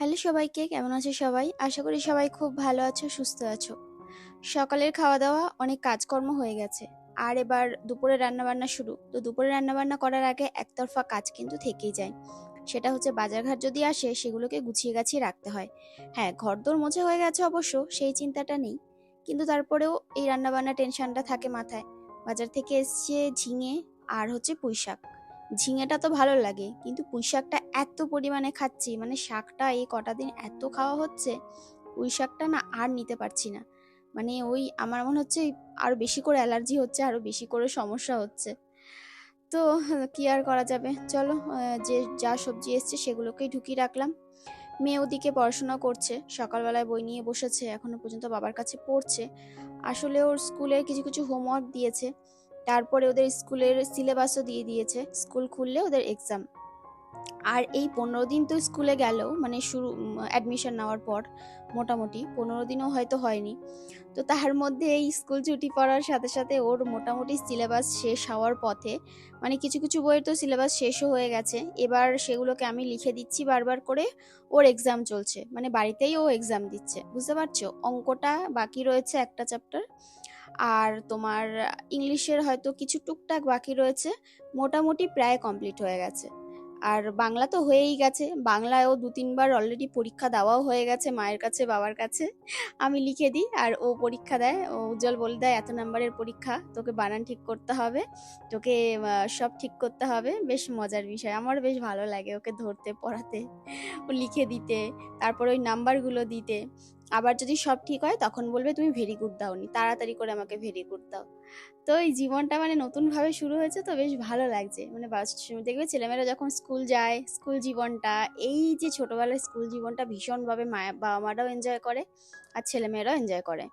Hello সবাইকে, কেমন আছো সবাই? আশা করি সবাই খুব ভালো আছো, সুস্থ আছো। সকালের খাওয়া দাওয়া অনেক কাজকর্ম হয়ে গেছে। আর এবার দুপুরে রান্না বান্না শুরু। তো দুপুরে রান্না বান্না করার আগে একতরফা কাজ কিন্তু থেকেই যায়। সেটা হচ্ছে বাজারঘাট যদি আসে, সেগুলোকে গুছিয়ে গাছিয়ে রাখতে হয়। হ্যাঁ ঘরদোর মোছা হয়ে গেছে অবশ্য, সেই চিন্তাটা নেই। কিন্তু তারপরেও এই রান্না বান্না টেনশনটা থাকে মাথায়। বাজার থেকে এসছে ঝিঙে আর হচ্ছে পুঁই শাক ঝিঙেটা তো ভালো লাগে, কিন্তু পুঁই শাকটা এত পরিমাণে খাচ্ছি মানে শাকটা এই কটা দিন এত খাওয়া হচ্ছে পুঁই শাকটা না আর নিতে পারছি না। মানে ওই আমার মনে হচ্ছে আরও বেশি করে অ্যালার্জি হচ্ছে, আরও বেশি করে সমস্যা হচ্ছে। তো কি আর করা যাবে? চলো যে যা সবজি এসছে সেগুলোকেই ঢুকিয়ে রাখলাম। মেয়ে ওদিকে পড়াশোনা করছে, সকালবেলায় বই নিয়ে বসেছে, এখনও পর্যন্ত বাবার কাছে পড়ছে। আসলে ওর স্কুলের কিছু কিছু হোমওয়ার্ক দিয়েছে। তারপরে ওদের স্কুলের সিলেবাসও দিয়ে দিয়েছে, স্কুল খুললে ওদের এক্সাম আর এই পনেরো দিন তো স্কুলে গেলেও মানে শুরু অ্যাডমিশন নেওয়ার পর মোটামুটি, পনেরো দিনও হয়তো হয়নি। তো তার মধ্যে এই স্কুল ছুটি পড়ার সাথে সাথে ওর মোটামুটি সিলেবাস শেষ হওয়ার পথে মানে কিছু কিছু বইয়ের তো সিলেবাস শেষও হয়ে গেছে, এবার সেগুলোকে আমি লিখে দিচ্ছি বারবার করে, ওর এক্সাম চলছে। মানে বাড়িতেই ও এক্সাম দিচ্ছে। বুঝতে পারছ? অঙ্কটা বাকি রয়েছে একটা চ্যাপ্টার আর তোমার ইংলিশের হয়তো কিছু টুকটাক বাকি রয়েছে, মোটামুটি প্রায় কমপ্লিট হয়ে গেছে। আর বাংলা তো হয়েই গেছে, বাংলায়ও দু তিনবার অলরেডি পরীক্ষা দেওয়াও হয়ে গেছে মায়ের কাছে, বাবার কাছে। আমি লিখে দিই আর ও পরীক্ষা দেয়, ও উজ্জ্বল বলে দেয়, এত নাম্বারের পরীক্ষা, তোকে বানান ঠিক করতে হবে, তোকে সব ঠিক করতে হবে। বেশ মজার বিষয় আমার বেশ ভালো লাগে ওকে ধরতে, পড়াতে, ও লিখে দিতে, তারপর ওই নাম্বারগুলো দিতে। আবার যদি সব ঠিক হয়, তখন বলবে, তুমি ভেরি গুড দাওনি, তাড়াতাড়ি করে আমাকে ভেরি গুড দাও। তো এই জীবনটা মানে নতুনভাবে শুরু হয়েছে তো বেশ ভালো লাগছে। মানে দেখবে ছেলেমেয়েরা যখন স্কুল যায়, স্কুল জীবনটা, এই যে ছোটবেলায় স্কুল জীবনটা ভীষণভাবে মায়া, বাবা মারাও এনজয় করে আর ছেলেমেয়েরাও এনজয় করে।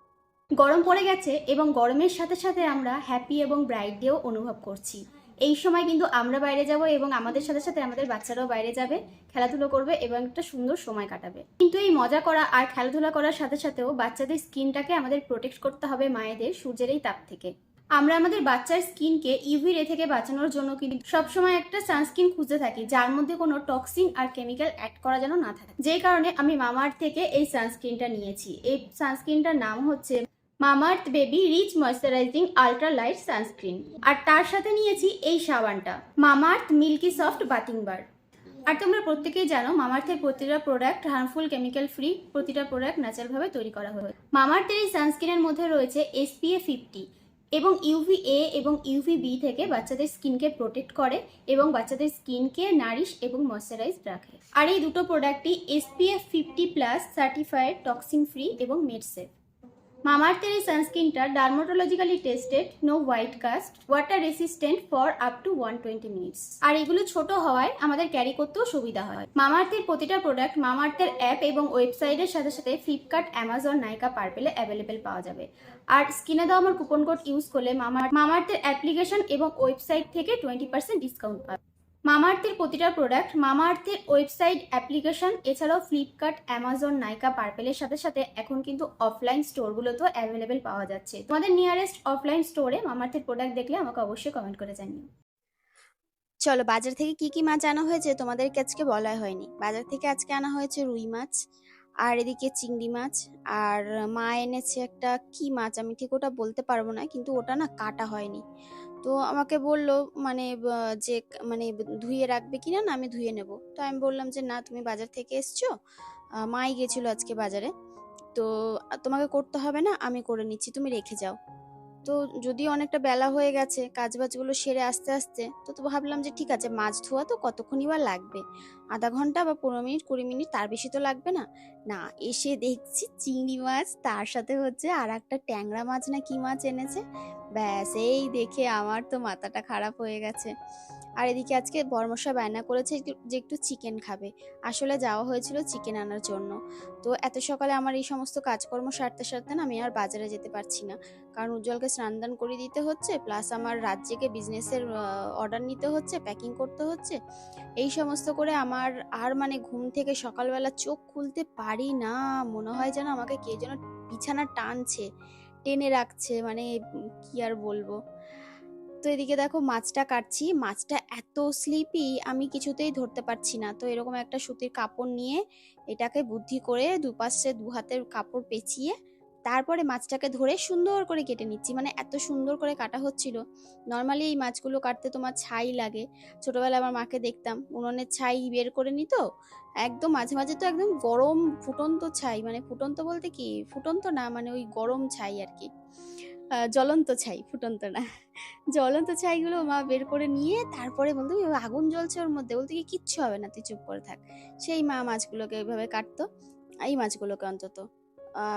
গরম পড়ে গেছে এবং গরমের সাথে সাথে আমরা হ্যাপি এবং ব্রাইট ডেও অনুভব করছি। এই সময় কিন্তু আমরা বাইরে যাব এবং আমাদের সাথে সাথে আমাদের বাচ্চারাও বাইরে যাবে, খেলাধুলো করবে এবং একটা সুন্দর সময় কাটাবে। কিন্তু এই মজা করা আর খেলাধুলা করার সাথে সাথেও বাচ্চাদের স্কিনটাকে আমাদের প্রোটেক্ট করতে হবে মায়েদের সূর্যের এই তাপ থেকে। আমরা আমাদের বাচ্চার স্কিনকে ইউভি রে থেকে বাঁচানোর জন্য কিন্তু সবসময় একটা সানস্ক্রিন খুঁজে থাকি, যার মধ্যে কোনো টক্সিন আর কেমিক্যাল অ্যাড করা যেন না থাকে। যেই কারণে আমি মামার থেকে এই সানস্ক্রিনটা নিয়েছি। এই সানস্ক্রিনটার নাম হচ্ছে Mamaearth baby rich moisturising ultra light sunscreen. আর তার সাথে নিয়েছি এই সাবানটা Mamaearth milky soft bathing bar. আর তোমরা প্রত্যেকেই জানো মামার্থের প্রতিটা প্রোডাক্ট হার্মফুল কেমিক্যাল ফ্রি প্রতিটা প্রোডাক্ট ন্যাচারালভাবে তৈরি করা হয়। মামার্থের এই সানস্ক্রিনের মধ্যে রয়েছে এসপিএ ফিফটি এবং ইউভি এ এবং ইউভি বি থেকে বাচ্চাদের স্কিনকে প্রোটেক্ট করে এবং বাচ্চাদের স্কিনকে নারিশ এবং ময়শ্চারাইজ রাখে। আর এই দুটো প্রোডাক্টই SPF fifty plus certified toxin free এবং মেডসেফ মামার্থের এই সানস্ক্রিনটা dermatologically tested no white cast water resistant for up to one twenty minutes আর এগুলো ছোট হওয়ায় আমাদের ক্যারি করতেও সুবিধা হয়। মামার্থের প্রতিটা প্রোডাক্ট মামার্থের অ্যাপ এবং ওয়েবসাইটের সাথে সাথে ফ্লিপকার্ট অ্যামাজন নাইকা পার্পেলে অ্যাভেলেবেল পাওয়া যাবে। আর স্ক্রিনে দেওয়া আমার কুপন কোড ইউজ করলে মামার মামার্থের অ্যাপ্লিকেশন এবং ওয়েবসাইট থেকে টোয়েন্টি পার্সেন্ট ডিসকাউন্ট পাবে। মামাআর্থের প্রতিটা প্রোডাক্ট মামাআর্থের ওয়েবসাইট অ্যাপ্লিকেশন এছাড়াও ফ্লিপকার্ট অ্যামাজন নাইকা পার্পেলের সাথে সাথে এখন কিন্তু অফলাইন স্টোরগুলোতেও অ্যাভেলেবেল পাওয়া যাচ্ছে। তোমাদের নিয়ারেস্ট অফলাইন স্টোরে মামাআর্থের প্রোডাক্ট দেখলে আমাকে অবশ্যই কমেন্ট করে জানিও। চলো, বাজার থেকে কি কি মাছ আনা হয়েছে তোমাদেরকে আজকে বলা হয়নি। বাজার থেকে আজকে আনা হয়েছে রুই মাছ, আর এদিকে চিংড়ি মাছ, আর মা এনেছে একটা কি মাছ আমি ঠিক ওটা বলতে পারব না, কিন্তু ওটা না কাটা হয়নি। তো আমাকে বলল মানে যে মানে ধুয়ে রাখবে কি না আমি ধুয়ে নেব। তো আমি বললাম যে, না, তুমি বাজার থেকে এসছো? মাই গেছিল আজকে বাজারে। তো তোমাকে করতে হবে না, আমি করে নিচ্ছি, তুমি রেখে যাও। তো যদি অনেকটা বেলা হয়ে গেছে কাজ বাজগুলো সেরে আস্তে আস্তে তো ভাবলাম যে, ঠিক আছে, মাছ ধোয়া তো কতক্ষণই বা লাগবে। আধা ঘণ্টা বা পনেরো মিনিট, কুড়ি মিনিট তার বেশি তো লাগবে না। না, এসে দেখছি চিংড়ি মাছ, তার সাথে হচ্ছে আর একটা ট্যাংরা মাছ না কি মাছ এনেছে। ব্যাস, এই দেখে আমার তো মাথাটা খারাপ হয়ে গেছে। আর এদিকে আজকে বর্মশা বায়না করেছে যে একটু চিকেন খাবে। আসলে যাওয়া হয়েছিল চিকেন আনার জন্য। তো এত সকালে আমার এই সমস্ত কাজকর্ম সারতে সারতে না আমি আর বাজারে যেতে পারছি না। কারণ উজ্জ্বলকে স্নান দান করে দিতে হচ্ছে প্লাস আমার রাজ্যকে বিজনেসের অর্ডার নিতে হচ্ছে প্যাকিং করতে হচ্ছে। এই সমস্ত করে আমার আর মানে ঘুম থেকে সকালবেলা চোখ খুলতে পারি না। মনে হয় যেন আমাকে কে যেন বিছানা টানছে, টেনে রাখছে মানে কি আর বলব। তো এদিকে দেখো মাছটা কাটছি, মাছটা এত স্লিপি আমি কিছুতেই ধরতে পারছি না। তো এরকম একটা সুতির কাপড় নিয়ে এটাকে বুদ্ধি করে দুপাশে দু হাতের কাপড় পেঁচিয়ে তারপরে মাছটাকে ধরে সুন্দর করে কেটে নিচ্ছি। মানে এত সুন্দর করে কাটা হচ্ছিল। নর্মালি এই মাছগুলো কাটতে তোমার ছাই লাগে। ছোটবেলায় আমার মাকে দেখতাম, উনুনের ছাই বের করে নিত। একদম মাঝে মাঝে তো একদম গরম ফুটন্ত ছাই। মানে ফুটন্ত বলতে কি? ফুটন্ত না মানে ওই গরম ছাই আর কি। জ্বলন্ত ছাই, ফুটন্ত না। জ্বলন্ত ছাইগুলো মা বের করে নিয়ে তারপরে বলতো আগুন জ্বলছে ওর মধ্যে। বলতে কি, কিচ্ছু হবে না, তুই চুপ করে থাক। সেই মা মাছগুলোকে এইভাবে কাটতো। এই মাছগুলোকে অন্তত।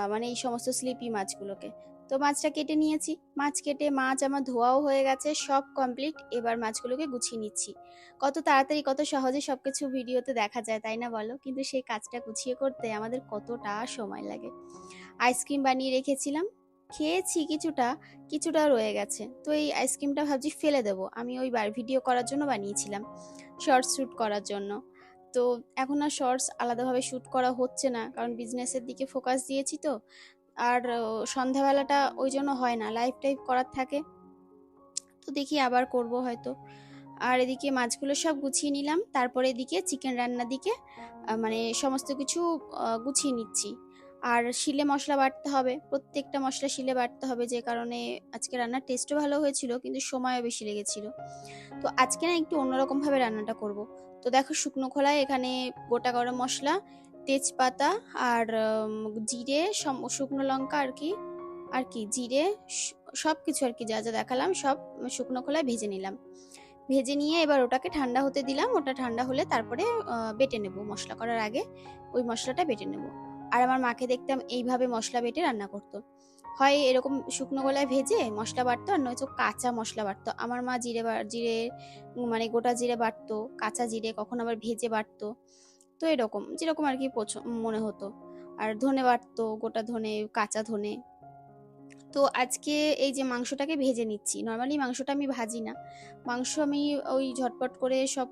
মানে এই সমস্ত স্লিপি মাছগুলোকে। তো মাছটা কেটে নিয়েছি। মাছ কেটে মাছ আমার ধোয়াও হয়ে গেছে, সব কমপ্লিট এবার মাছগুলোকে গুছিয়ে নিচ্ছি। কত তাড়াতাড়ি, কত সহজে সব কিছু ভিডিওতে দেখা যায়, তাই না বলো? কিন্তু সেই কাজটা গুছিয়ে করতে আমাদের কতটা সময় লাগে। আইসক্রিম বানিয়ে রেখেছিলাম। খেয়েছি কিছুটা কিছুটা রয়ে গেছে। তো এই আইসক্রিমটা ভাবছি ফেলে দেবো। আমি ওই বার ভিডিও করার জন্য বানিয়েছিলাম। শর্ট শ্যুট করার জন্য। তো এখন আর শর্টস আলাদাভাবে শ্যুট করা হচ্ছে না, কারণ বিজনেসের দিকে ফোকাস দিয়েছি তো। আর সন্ধ্যাবেলাটা ওই জন্য হয় না লাইভ টাইভ করার থাকে। তো দেখি আবার করব হয়তো। আর এদিকে মাছগুলো সব গুছিয়ে নিলাম, তারপরে এদিকে চিকেন রান্নার দিকে মানে সমস্ত কিছু গুছিয়ে নিচ্ছি। আর শিলে মশলা বাটতে হবে, প্রত্যেকটা মশলা শিলে বাটতে হবে, যে কারণে আজকে রান্নার টেস্টও ভালো হয়েছিল, কিন্তু সময়ও বেশি লেগেছিল। তো আজকে না একটু অন্যরকমভাবে রান্নাটা করব। তো দেখো শুকনো খোলায় এখানে গোটা গরম মশলা, তেজপাতা আর জিরে শুকনো লঙ্কা আর কি আর কি, জিরে সব কিছু আর কি যা যা দেখালাম সব শুকনো খোলায় ভেজে নিলাম। ভেজে নিয়ে এবার ওটাকে ঠান্ডা হতে দিলাম, ওটা ঠান্ডা হলে তারপরে বেটে নেব মশলা করার আগে, ওই মশলাটা বেটে নেব। আর আমার মাকে দেখতাম এইভাবে মশলা বেটে রান্না করতো। হয় এরকম শুকনো গলায় ভেজে মশলা বাটতো আর নয়তো কাঁচা মশলা বাটতো। আমার মা জিরে জিরে মানে গোটা জিরে বাটতো, কাঁচা জিরে, কখন আবার ভেজে বাটতো। তো এরকম, যেরকম আর কি মনে হতো। আর ধনে বাটতো, গোটা ধনে, কাঁচা ধনে। তো আজকে এই যে মাংসটাকে ভেজে নিচ্ছি। নর্মালি মাংসটা আমি ভাজি না। মাংস আমি ওই ঝটপট করে সব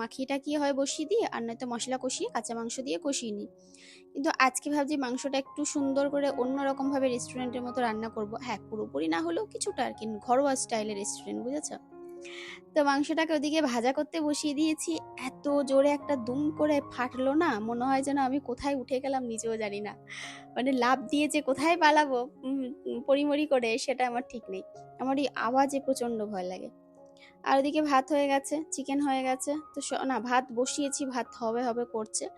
মাখিয়েটা কি হয় বসিয়ে দিয়ে আর নয়তো মশলা কষিয়ে কাঁচা মাংস দিয়ে কষিয়ে নিই। কিন্তু আজকে ভাবছি মাংসটা একটু সুন্দর করে অন্যরকমভাবে রেস্টুরেন্টের মতো রান্না করব। হ্যাঁ পুরোপুরি না হলেও কিছুটা আর কি, ঘরোয়া স্টাইলের রেস্টুরেন্ট বুঝেছ? তো মাংসটাকে ওদিকে ভাজা করতে বসিয়ে দিয়েছি। এত জোরে একটা দুম করে ফাটলো না, মনে হয় যেন আমি কোথায় উঠে গেলাম নিজেও জানি না। মানে লাভ দিয়ে যে কোথায় পালাবো পরিমরি করে সেটা আমার ঠিক নেই। আমার এই আওয়াজে প্রচণ্ড ভয় লাগে। আর ওদিকে ভাত হয়ে গেছে চিকেন হয়ে গেছে। তো না, ভাত বসিয়েছি, ভাত হবে হবে করছে।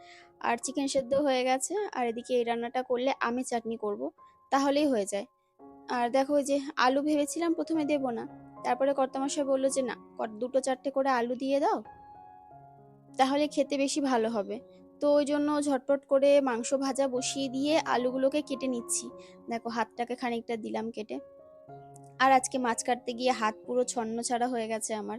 আর চিকেন সেদ্ধ হয়ে গেছে, আর এদিকে এই রান্নাটা করলে আমি চাটনি করব, তাহলেই হয়ে যায়। আর দেখো যে আলু ভেবেছিলাম প্রথমে দেবো না তারপরে কর্তামশাই বলল যে, না দুটো চারটে করে আলু দিয়ে দাও, তাহলে খেতে বেশি ভালো হবে। তো ওই জন্য ঝটপট করে মাংস ভাজা বসিয়ে দিয়ে আলুগুলোকে কেটে নিচ্ছি। দেখো, হাতটাকে খানিকটা দিলাম কেটে। আর আজকে মাছ কাটতে গিয়ে হাত পুরো ছন্ন ছাড়া হয়ে গেছে আমার।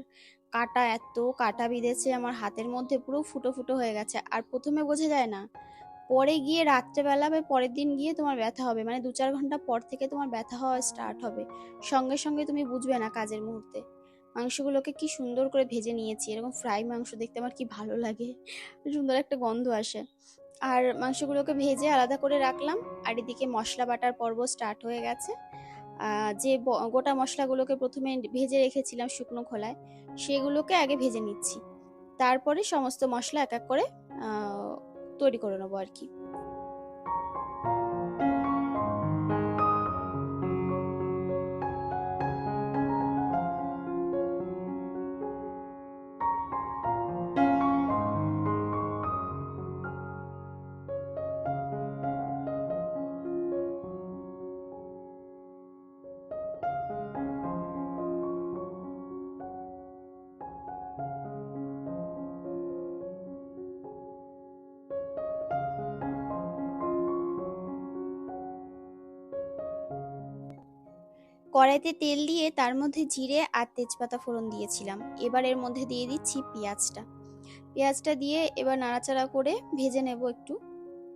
কাটা এত, কাটা বিঁধেছে, আমার হাতের মধ্যে পুরো ফুটো ফুটো হয়ে গেছে। আর প্রথমে বোঝা যায় না পরে গিয়ে রাত্রেবেলা বা পরের দিন গিয়ে তোমার ব্যথা হবে। মানে দু চার ঘণ্টা পর থেকে তোমার ব্যথা হওয়া স্টার্ট হবে। সঙ্গে সঙ্গে তুমি বুঝবে না কাজের মুহূর্তে। মাংসগুলোকে কি সুন্দর করে ভেজে নিয়েছি। এরকম ফ্রাই মাংস দেখতে আমার কি ভালো লাগে। সুন্দর একটা গন্ধ আসে। আর মাংসগুলোকে ভেজে আলাদা করে রাখলাম। আর এদিকে মশলা বাটার পর্ব স্টার্ট হয়ে গেছে। যে গোটা মশলাগুলোকে প্রথমে ভেজে রেখেছিলাম শুকনো খোলায়, সেগুলোকে আগে ভেজে নিচ্ছি। তারপরে সমস্ত মশলা এক এক করে তৈরি করে নেব আর কি। কড়াইতে তেল দিয়ে তার মধ্যে জিরে আর তেজপাতা ফোড়ন দিয়েছিলাম। এবার এর মধ্যে দিয়ে দিচ্ছি পেঁয়াজটা। পেঁয়াজটা দিয়ে এবার নাড়াচাড়া করে ভেজে নেব একটু।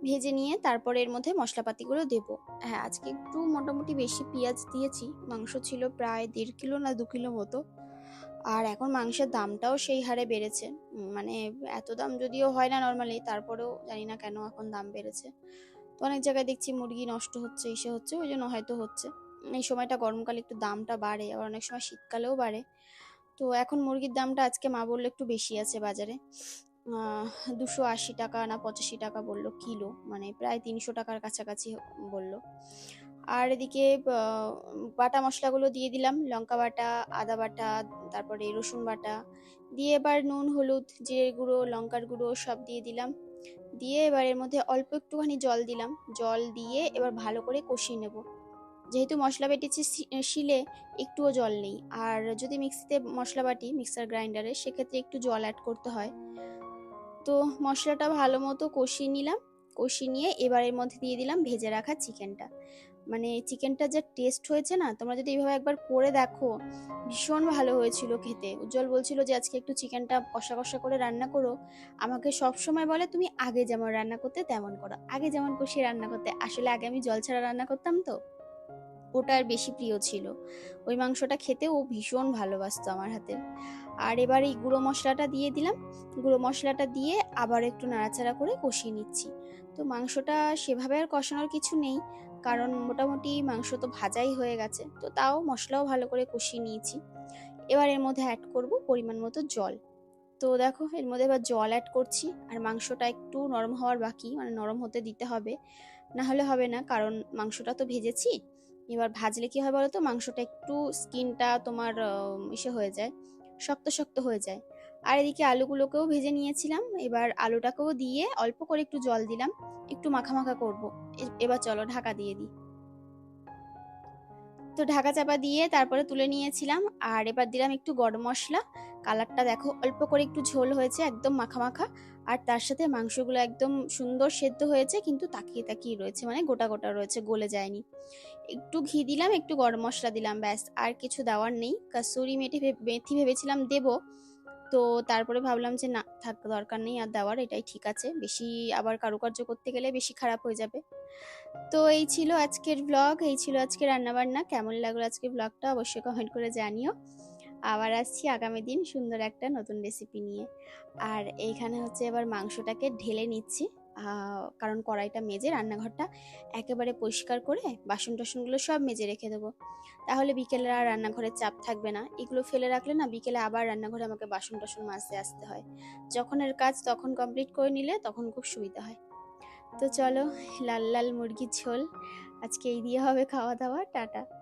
ভেজে নিয়ে তারপরে এর মধ্যে মশলাপাতিগুলো দেব। হ্যাঁ আজকে একটু মোটামুটি বেশি পেঁয়াজ দিয়েছি। মাংস ছিল প্রায় দেড় কিলো না দু কিলো মতো। আর এখন মাংসের দামটাও সেই হারে বেড়েছে। মানে এত দাম যদিও হয় না নর্মালি তারপরেও জানি না কেন এখন দাম বেড়েছে। তো অনেক জায়গায় দেখছি মুরগি নষ্ট হচ্ছে, এসে হচ্ছে, ওই জন্য হয়তো হচ্ছে। এই সময়টা গরমকালে একটু দামটা বাড়ে, আবার অনেক সময় শীতকালেও বাড়ে। তো এখন মুরগির দামটা আজকে মা বলল একটু বেশি আছে বাজারে। দুশো আশি টাকা না পঁচাশি টাকা বলল কিলো মানে প্রায় তিনশো টাকার কাছাকাছি বলল। আর এদিকে বাটা মশলাগুলো দিয়ে দিলাম, লঙ্কা বাটা, আদা বাটা, তারপরে রসুন বাটা। দিয়ে এবার নুন, হলুদ, জিরের গুঁড়ো, লঙ্কার গুঁড়ো সব দিয়ে দিলাম। দিয়ে এবার এর মধ্যে অল্প একটুখানি জল দিলাম। জল দিয়ে এবার ভালো করে কষিয়ে নেব। যেহেতু মশলা বেটেছি শিলে একটুও জল নেই। আর যদি মিক্সিতে মশলা বাটি, মিক্সার গ্রাইন্ডারে, সেক্ষেত্রে একটু জল অ্যাড করতে হয়। তো মশলাটা ভালো মতো কষিয়ে নিলাম। কষিয়ে নিয়ে এবার এর মধ্যে দিয়ে দিলাম ভেজে রাখা চিকেনটা। মানে চিকেনটা যা টেস্ট হয়েছে না, তোমরা যদি এইভাবে একবার করে দেখো, ভীষণ ভালো হয়েছিল খেতে। উজ্জ্বল বলছিল যে, আজকে একটু চিকেনটা কষা কষা করে রান্না করো। আমাকে সব সময় বলে, তুমি আগে যেমন রান্না করতে, তেমন করো। আগে যেমন কষিয়ে রান্না করতে। আসলে আগে আমি জল ছাড়া রান্না করতাম তো। ওটা আর বেশি প্রিয় ছিল। ওই মাংসটা খেতে ও ভীষণ ভালোবাসতো আমার হাতে। আর এবার এই গুঁড়ো মশলাটা দিয়ে দিলাম। গুঁড়ো মশলাটা দিয়ে আবার একটু নাড়াচাড়া করে কষিয়ে নিচ্ছি। তো মাংসটা সেভাবে আর কষানোর কিছু নেই, কারণ মোটামুটি মাংস তো ভাজাই হয়ে গেছে। তো তাও মশলাও ভালো করে কষিয়ে নিয়েছি। এবার এর মধ্যে অ্যাড করব পরিমাণ মতো জল। তো দেখো, এর মধ্যে এবার জল অ্যাড করছি, আর মাংসটা একটু নরম হওয়ার বাকি মানে নরম হতে দিতে হবে। না হলে হবে না, কারণ মাংসটা তো ভেজেছি এবার ভাজলে কি হয় বলো তো মাংসটা একটু স্কিনটা তোমার ইসে হয়ে যায়, শক্ত শক্ত হয়ে যায়। আর এদিকে আলুগুলোকেও ভেজে নিয়েছিলাম। এবার আলুটাকেও দিয়ে অল্প করে একটু জল দিলাম। একটু মাখা মাখা করব। এবার চলো ঢাকা দিয়ে দিই। তো ঢাকা চাপা দিয়ে তারপরে তুলে নিয়েছিলাম। আর এবার দিলাম একটু গরম মশলা। কালারটা দেখো, অল্প করে একটু ঝোল হয়েছে, একদম মাখা মাখা। আর তার সাথে মাংসগুলো একদম সুন্দর সেদ্ধ হয়েছে, কিন্তু তাকিয়ে তাকিয়ে রয়েছে মানে গোটা গোটা রয়েছে, গলে যায়নি। একটু ঘি দিলাম, একটু গরম মশলা দিলাম, ব্যাস, আর কিছু দেওয়ার নেই। কাসুরি মেথি মেথি ভেবেছিলাম দেব, তো তারপরে ভাবলাম যে না, থাক, দরকার নেই আর দেওয়ার, এটাই ঠিক আছে। বেশি আবার কারুকার্য করতে গেলে বেশি খারাপ হয়ে যাবে। তো এই ছিল আজকের ব্লগ এই ছিল আজকে রান্নাবান্না। কেমন লাগল আজকের ব্লগটা অবশ্যই কমেন্ট করে জানিও। আবার আসছি আগামী দিন সুন্দর একটা নতুন রেসিপি নিয়ে। আর এইখানে হচ্ছে এবার মাংসটাকে ঢেলে নিচ্ছি। কারণ কড়াইটা মেজে রান্নাঘরটা একেবারে পরিষ্কার করে বাসন টাসনগুলো সব মেজে রেখে দেবো। তাহলে বিকেলে আর রান্নাঘরের চাপ থাকবে না। এগুলো ফেলে রাখলে না বিকেলে আবার রান্নাঘরে আমাকে বাসন টাসন মাজতে আসতে হয়। যখন এর কাজ তখন কমপ্লিট করে নিলে তখন খুব সুবিধা হয়। তো চলো, লাল লাল মুরগির ঝোল। আজকে এই দিয়ে হবে খাওয়া দাওয়া। টাটা।